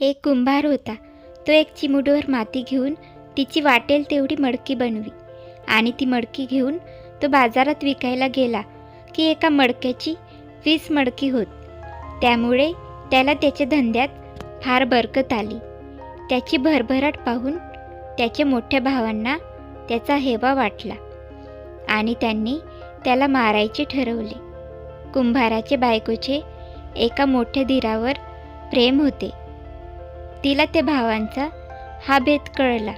एक कुंभार होता. तो एक चिमुडवर माती घेऊन तिची वाटेल तेवढी मडकी बनवी. आणि ती मडकी घेऊन तो बाजारात विकायला गेला की एका मडक्याची वीस मडकी होत. त्यामुळे त्याला त्याच्या धंद्यात फार बरकत आली. त्याची भरभराट पाहून त्याच्या मोठ्या भावांना त्याचा हेवा वाटला. आणि त्यांनी त्याला मारायचे ठरवले. कुंभाराचे बायकोचे एका मोठ्या धीरावर प्रेम होते. तिला त्या भावांचा हा भेद कळला.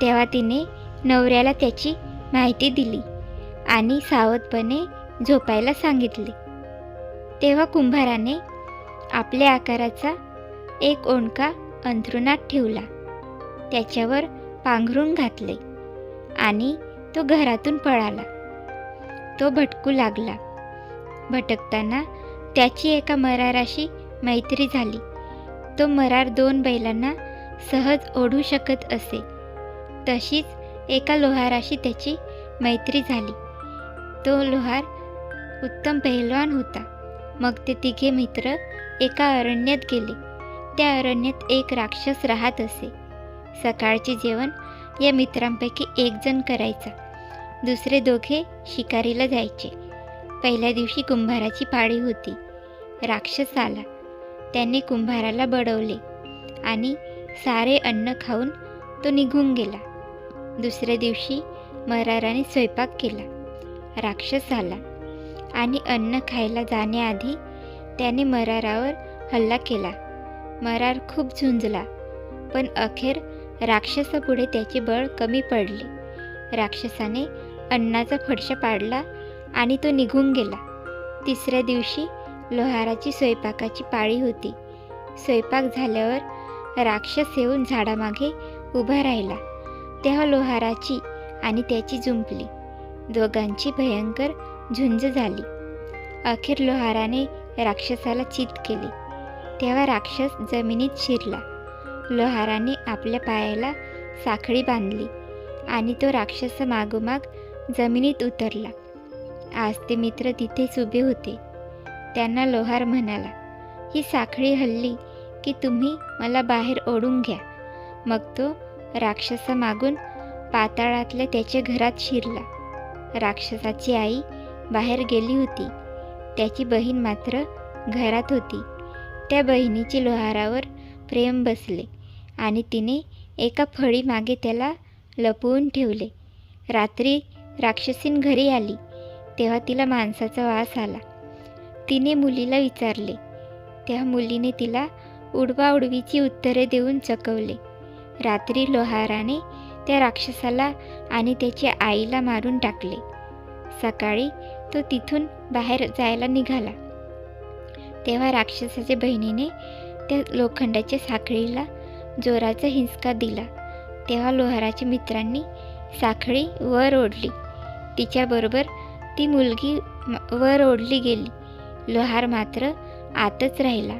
तेव्हा तिने नवऱ्याला त्याची माहिती दिली आणि सावधपणे झोपायला सांगितले. तेव्हा कुंभाराने आपल्या आकाराचा एक ओंडका अंथरुणात ठेवला. त्याच्यावर पांघरून घातले आणि तो घरातून पळाला. तो भटकू लागला. भटकताना त्याची एका मराराशी मैत्री झाली. तो मरार दोन बैलांना सहज ओढू शकत असे. तशीच एका लोहाराशी त्याची मैत्री झाली. तो लोहार उत्तम पहिलवान होता. मग ते तिघे मित्र एका अरण्यात गेले. त्या अरण्यात एक राक्षस राहत असे. सकाळचे जेवण या मित्रांपैकी एकजण करायचा. दुसरे दोघे शिकारीला जायचे. पहिल्या दिवशी कुंभाराची पाळी होती. राक्षस आला. त्यांनी कुंभाराला बडवले आणि सारे अन्न खाऊन तो निघून गेला. दुसऱ्या दिवशी मराराने स्वयंपाक केला. राक्षस झाला आणि अन्न खायला जाण्याआधी त्याने मरारावर हल्ला केला. मरार खूप झुंजला पण अखेर राक्षसापुढे त्याचे बळ कमी पडले. राक्षसाने अन्नाचा फडशा पाडला आणि तो निघून गेला. तिसऱ्या दिवशी लोहाराची स्वयंपाकाची पाळी होती. स्वयंपाक झाल्यावर राक्षस येऊन झाडामागे उभा राहिला. तेव्हा लोहाराची आणि त्याची जुंपली. दोघांची भयंकर झुंज झाली. अखेर लोहाराने राक्षसाला चित केले. तेव्हा राक्षस जमिनीत शिरला. लोहाराने आपल्या पायाला साखळी बांधली आणि तो राक्षस मागोमाग जमिनीत उतरला. आज ते मित्र तिथेच उभे होते. त्यांना लोहार म्हणाला ही साखळी हल्ली की तुम्ही मला बाहेर ओढून घ्या. मग तो राक्षसामागून पाताळातल्या त्याच्या घरात शिरला. राक्षसाची आई बाहेर गेली होती. त्याची बहीण मात्र घरात होती. त्या बहिणीचे लोहारावर प्रेम बसले आणि तिने एका फळी मागे त्याला लपवून ठेवले. रात्री राक्षसीन घरी आली. तेव्हा तिला माणसाचा वास आला. तिने मुलीला विचारले. त्या मुलीने तिला उडवाउडवीची उत्तरे देऊन चकवले. रात्री लोहाराने त्या राक्षसाला आणि त्याच्या आईला मारून टाकले. सकाळी तो तिथून बाहेर जायला निघाला. तेव्हा राक्षसाच्या बहिणीने त्या लोखंडाच्या साखळीला जोराचा हिंसका दिला. तेव्हा लोहाराच्या मित्रांनी साखळी वर ओढली. तिच्याबरोबर ती मुलगी वर ओढली गेली. लोहार मात्र आतच राहिला.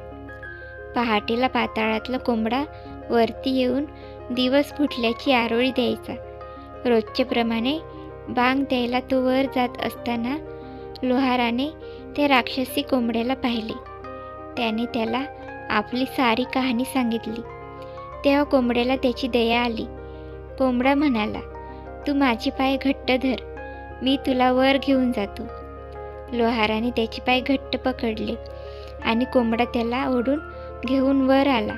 पहाटेला पाताळातला कोंबडा वरती येऊन दिवस फुटल्याची आरोळी द्यायचा. रोजच्याप्रमाणे बांग द्यायला तो वर जात असताना लोहाराने त्या राक्षसी कोंबड्याला पाहिले. त्याने त्याला आपली सारी कहाणी सांगितली. तेव्हा कोंबड्याला त्याची दया आली. कोंबडा म्हणाला तू माझे पाय घट्ट धर. मी तुला वर घेऊन जातो. लोहाराने त्याचे पाय घट्ट पकडले आणि कोंबडा त्याला ओढून घेऊन वर आला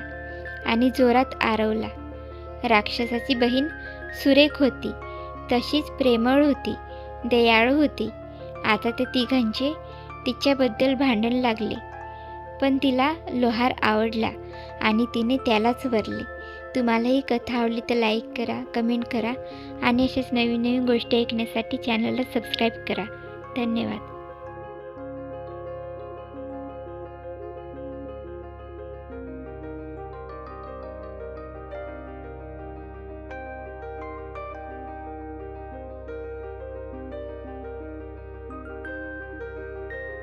आणि जोरात आरवला. राक्षसाची बहीण सुरेख होती तशीच प्रेमळ होती दयाळू होती. आता ते तिघांचे तिच्याबद्दल भांडण लागले. पण तिला लोहार आवडला आणि तिने त्यालाच वरले. तुम्हाला ही कथा आवडली तर लाईक करा कमेंट करा आणि अशाच नवीन नवीन गोष्टी ऐकण्यासाठी चॅनलला सबस्क्राईब करा. धन्यवाद.